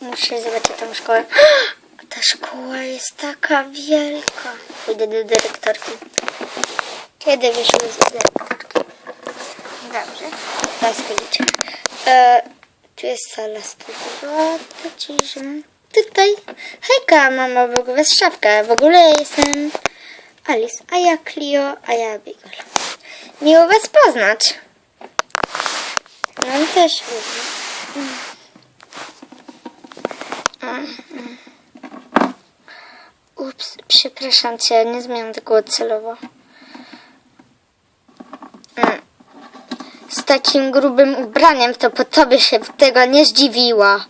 Muszę zobaczyć tą szkołę. Ta szkoła jest taka wielka. Pójdę do dyrektorki. Kiedy wyszły z dyrektorki? Dobrze. Teraz policzę. E, tu jest sala studiowa. Ci, że... Tutaj. Hejka, mama, w ogóle jest szafka. W ogóle jestem Alice, a ja Clio, a ja Beagle. Miło was poznać. No i też lubię. Ups, przepraszam cię, nie zmieniam tego celowo. Mm. Z takim grubym ubraniem to po tobie się tego nie zdziwiła.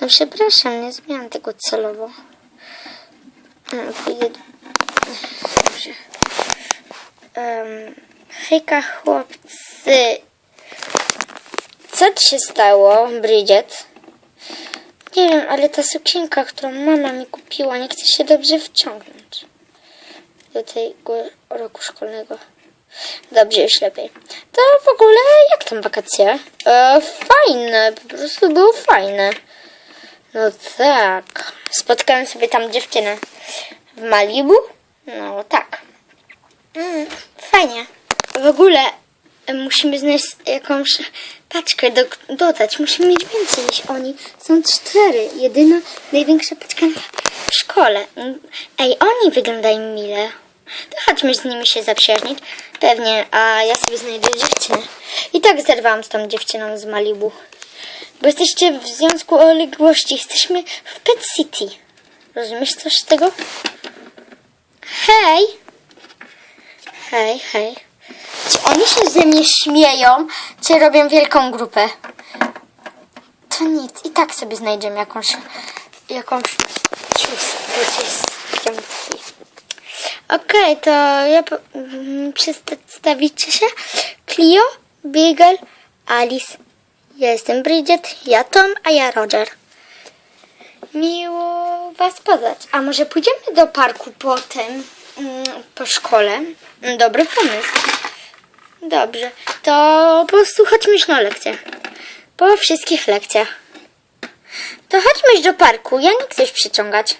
No przepraszam, nie zmieniam tego celowo. Mm, Dobrze. Hejka chłopcy. Co ci się stało, Bridget? Nie wiem, ale ta sukienka, którą mama mi kupiła, nie chce się dobrze wciągnąć do tego roku szkolnego. Dobrze, już lepiej. To w ogóle jak tam wakacje? E, fajne, po prostu było fajne. No tak. Spotkałem sobie tam dziewczynę w Malibu. No tak. Mm, fajnie. W ogóle e, musimy znaleźć jakąś paczkę do, dodać. Musimy mieć więcej niż oni. Są cztery. Jedyna, największa paczka w szkole. Ej, oni wyglądają mile. To chodźmy z nimi się zaprzyjaźnić. Pewnie, a ja sobie znajdę dziewczynę. I tak zerwałam z tą dziewczyną z Malibu. Bo jesteście w związku o odległości. Jesteśmy w Pet City. Rozumiesz coś z tego? Hej! Hej, hej. Oni się ze mnie śmieją, czy robią wielką grupę? To nic, i tak sobie znajdziemy jakąś, jakąś piątki. Okej, to ja mm, przedstawicie się. Clio, Beagle, Alice. Ja jestem Bridget, ja Tom, a ja Roger. Miło Was poznać. A może pójdziemy do parku potem, mm, po szkole? Dobry pomysł. Dobrze, to po prostu chodźmy już na lekcję. Po wszystkich lekcjach. To chodźmy już do parku, ja nie chcę już przyciągać.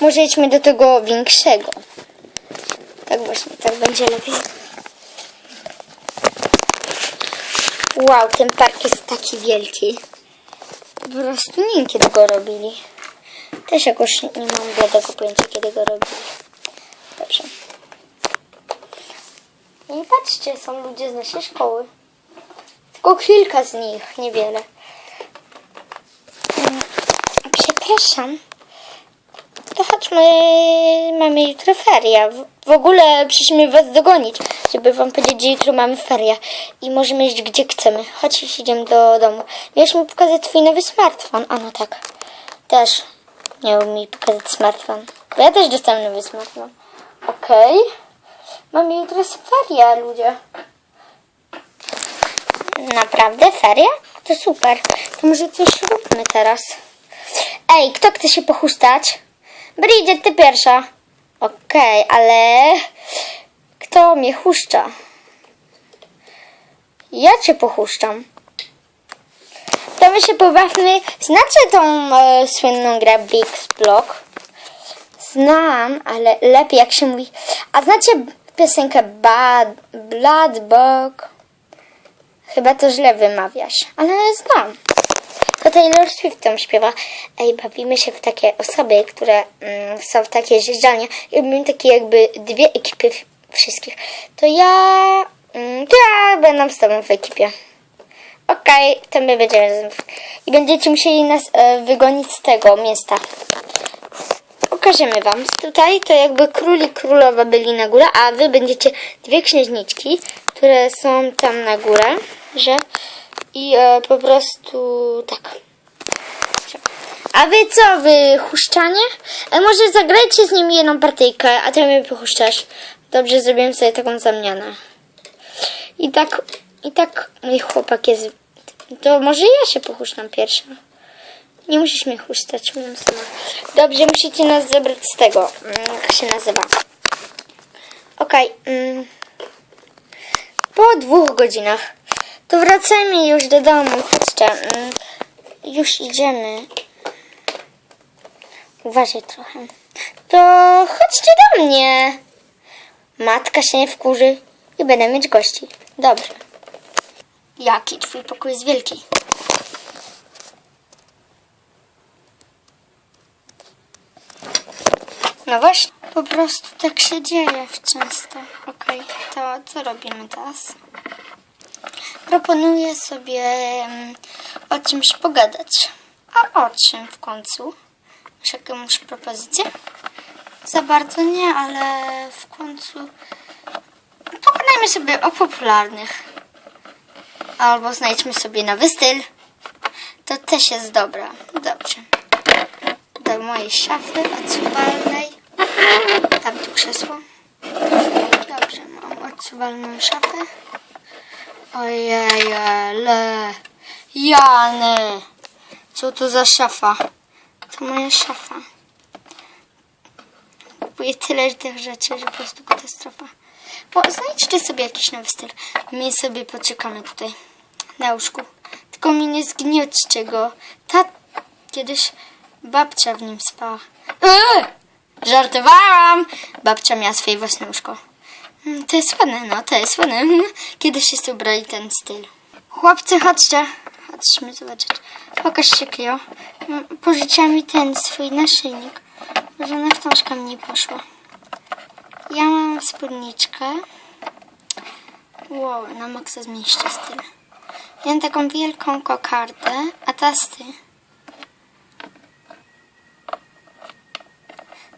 Może idźmy do tego większego. Tak właśnie, tak będzie lepiej. Wow, ten park jest taki wielki. Po prostu nie kiedy go robili. Też jakoś nie mam bladego pojęcia, kiedy go robili. Dobrze. I patrzcie, są ludzie z naszej szkoły. Tylko kilka z nich, niewiele. Mm, Przepraszam. To chodźmy, mamy jutro feria. W, ogóle przyszliśmy was dogonić, żeby wam powiedzieć, że jutro mamy feria i możemy iść gdzie chcemy. Chodź, idziemy do domu. Miałeś mi pokazać twój nowy smartfon. A no tak. Też miał mi pokazać smartfon. Bo ja też dostałem nowy smartfon. Okej. Mamy jutro feria, ludzie. Naprawdę? Feria? To super. To może coś róbmy teraz. Ej, kto chce się pochustać? Bridget, ty pierwsza. Okej, ale kto mnie chuszcza? Ja cię pochuszczam. To my się pobawmy. Znacie tą e, słynną grę Big Block? Znam, ale lepiej jak się mówi. A znacie piosenkę Bad, Blood Bog? Chyba to źle wymawiasz, ale znam. To Taylor Swift tam śpiewa. Ej, bawimy się w takie osoby, które mm, są w takie zjeżdżalnie. Robimy takie jakby dwie ekipy wszystkich. To ja... Mm, to ja będę z tobą w ekipie. Okej, to my będziemy I będziecie musieli nas e, wygonić z tego miasta. Pokażemy wam. Tutaj to jakby król i królowa byli na górę, a wy będziecie dwie księżniczki, które są tam na górę, że i e, po prostu tak. A wy co, wy huszczanie? E, może zagrajcie z nimi jedną partyjkę, a ty mnie pochuszczasz. Dobrze, zrobiłem sobie taką zamianę. I tak, i tak mój chłopak jest... To może ja się pochuszczam pierwsza. Nie musisz mnie mówię sama. Dobrze, musicie nas zebrać z tego. mm, Jak się nazywa? Okej. mm. po dwóch godzinach. To wracajmy już do domu. Chodźcie. mm, Już idziemy. Uważaj trochę. To chodźcie do mnie. Matka się nie wkurzy i będę mieć gości. Dobrze. Jaki twój pokój jest wielki. No właśnie, po prostu tak się dzieje często. Okej, to co robimy teraz? Proponuję sobie mm, o czymś pogadać. A o czym w końcu? Masz jakąś propozycję? Za bardzo nie, ale w końcu pogadajmy sobie o popularnych. Albo znajdźmy sobie nowy styl. To też jest dobra. Dobrze. Do mojej szafy odsuwalnej. Tam tu krzesło. Dobrze, mam odsuwalną szafę. Ojej, ale... Jany! Co to za szafa? To moja szafa. Kupuję tyle tych rzeczy, że po prostu katastrofa. Bo znajdźcie sobie jakiś nowy styl. My sobie poczekamy tutaj na łóżku. Tylko mi nie zgniotcie go. Ta kiedyś babcia w nim spała. Eee! Żartowałam! Babcia miała swoje własne łóżko. Mm, To jest ładne, no to jest ładne. Kiedyś się ubrali ten styl. Chłopcy, chodźcie. Chodźmy zobaczyć. Pokaż się, Klio. Mm, Pożyczyła mi ten swój naszyjnik. Może na wtążka mnie poszła. Ja mam spódniczkę. Wow, na maksa zmieścię styl. Mam taką wielką kokardę, a ta ty.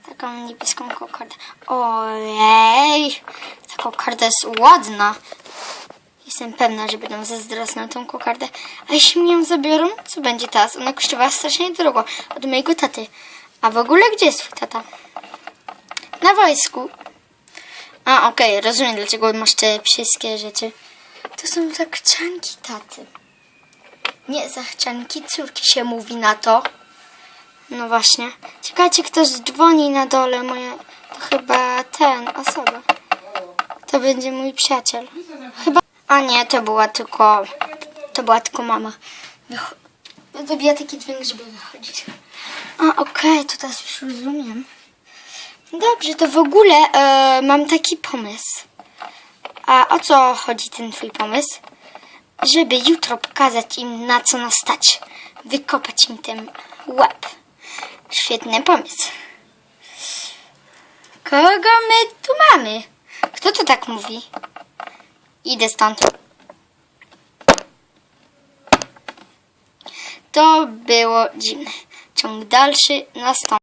Taką niebieską kokardę. Ojej! Ta kokarda jest ładna. Jestem pewna, że będą zazdrosne tą kokardę. A jeśli mnie ją zabiorą, co będzie teraz? Ona kosztowała strasznie drogo od mojego taty. A w ogóle gdzie jest twój tata? Na wojsku. A, okej, rozumiem, dlaczego masz te wszystkie rzeczy. To są zachcianki taty. Nie zachcianki córki się mówi na to. No właśnie. Czekajcie, ktoś dzwoni na dole. Moja... To chyba ten, osoba. To będzie mój przyjaciel. Chyba... A nie, to była tylko... To była tylko mama. Wycho... Taki dźwięk, żeby wychodzić. A, okej, to teraz już rozumiem. Dobrze, to w ogóle e, mam taki pomysł. A o co chodzi ten twój pomysł? Żeby jutro pokazać im na co nas stać. Wykopać im ten łeb. Świetny pomysł. Kogo my tu mamy? Kto to tak mówi? Idę stąd. To było dziwne. Ciąg dalszy nastąpi.